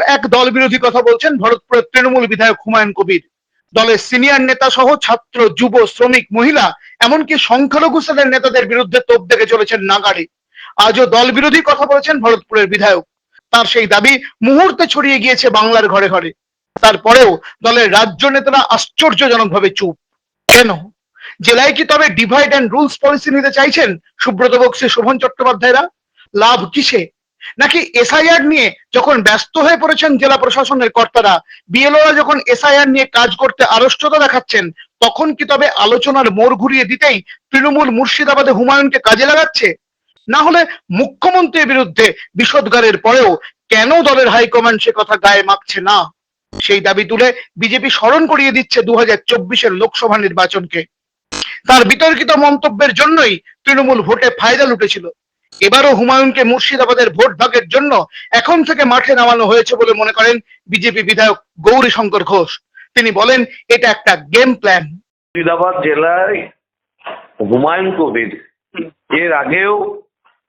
এক দল বিরোধী কথা বলছেন ভরতপুরের তৃণমূল বিধায়ক হুমায়ুন কবির। দলের সিনিয়র নেতা সহ ছাত্র, যুব, শ্রমিক, মহিলা, এমনকি সংখ্যালঘু শ্রেণির নেতাদের বিরুদ্ধে তোপ দেখে চলেছেন নাগাড়ে। আজও দল বিরোধী কথা বলেছেন ভরতপুরের বিধায়ক। তার সেই দাবি মুহূর্তে ছড়িয়ে গিয়েছে বাংলার ঘরে ঘরে। তারপরেও দলের রাজ্য নেতারা আশ্চর্যজনকভাবে চুপ। কেন? জেলায় কি তবে ডিভাইড অ্যান্ড রুলস পলিসি নিতে চাইছেন সুব্রত বক্সী, শোভন চট্টোপাধ্যায়রা? লাভ কিসে? নাকি এসআইআর নিয়ে যখন ব্যস্ত হয়ে পড়েছেন জেলা প্রশাসনের কর্তারা বিএলওরা যখন এসআইআর নিয়ে কাজ করতে আড়ষ্টতা দেখাচ্ছেন, তখন কি তবে আলোচনার মোড় ঘুরিয়ে দিতেই তৃণমূল মুর্শিদাবাদে হুমায়ুনকে কাজে লাগাচ্ছে? না হলে মুখ্যমন্ত্রীর বিরুদ্ধে বিষোদ্গারের পরেও কেন দলের হাইকমান্ড সে কথা গায়ে মাখছে না? সেই দাবি তুলে বিজেপি স্মরণ করিয়ে দিচ্ছে দু হাজার লোকসভা নির্বাচনকে। তার বিতর্কিত মন্তব্যের জন্যই তৃণমূল ভোটে ফায়দা লুটেছিল। এবারও হুমায়ুনকে মুর্শিদাবাদের ভোট ভাগের জন্য এখন থেকে মাঠে নামানো হয়েছে বলে মনে করেন বিজেপি বিধায়ক গৌরী শঙ্কর ঘোষ। তিনি বলেন এটা একটা গেম প্ল্যান। মুর্শিদাবাদ জেলায় হুমায়ুন কবির এর আগেও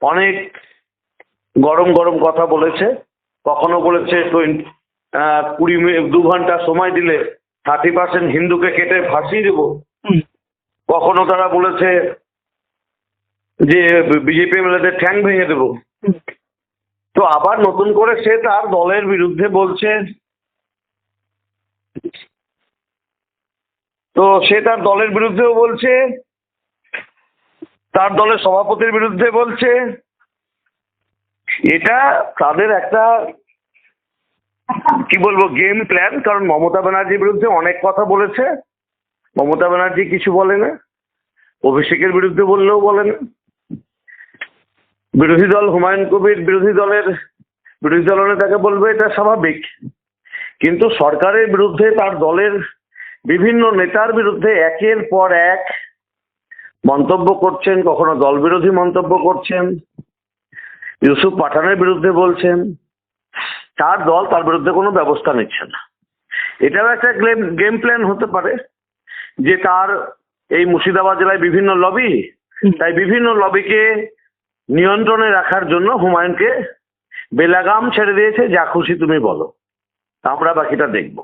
অনেক গরম গরম কথা বলেছে। কখনো বলেছে কুড়ি মিনিট দু ঘণ্টা সময় দিলে থার্টি পার্সেন্ট হিন্দুকে কেটে ফাঁসিয়ে দেবো। কখনো তারা বলেছে যে বিজেপি এমএলএদের ঠ্যাং ভেঙে দেবো। তো আবার নতুন করে সে তার দলের বিরুদ্ধে বলছে। তো সে তার দলের বিরুদ্ধেও বলছে। তার দলের সভাপতির বিরুদ্ধে বলছে। এটা তাদের একটা, কি বলব গেম প্ল্যান কারণ মমতা ব্যানার্জির বিরুদ্ধে অনেক কথা বলেছে। মমতা ব্যানার্জি কিছু বলে না। অভিষেকের বিরুদ্ধে বললেও বলে না। বিরোধী দল হুমায়ুন কবির বিরোধী দলের বিরোধী দল হলে তাকে বলবে এটা স্বাভাবিক। কিন্তু সরকারের বিরুদ্ধে তার দলের বিভিন্ন নেতার বিরুদ্ধে একের পর এক মন্তব্য করছেন কখনো দল বিরোধী মন্তব্য করছেন ইউসুফ পাঠানের বিরুদ্ধে বলছেন তার দল তার বিরুদ্ধে কোনো ব্যবস্থা নিচ্ছে না। এটাও একটা গেম গেম প্ল্যান হতে পারে যে তার এই মুর্শিদাবাদ জেলায় বিভিন্ন লবি তাই বিভিন্ন লবিকে নিয়ন্ত্রণে রাখার জন্য হুমায়ুনকে বেলাগাম ছেড়ে দিয়েছে যা খুশি তুমি বলো। আমরা বাকিটা দেখব।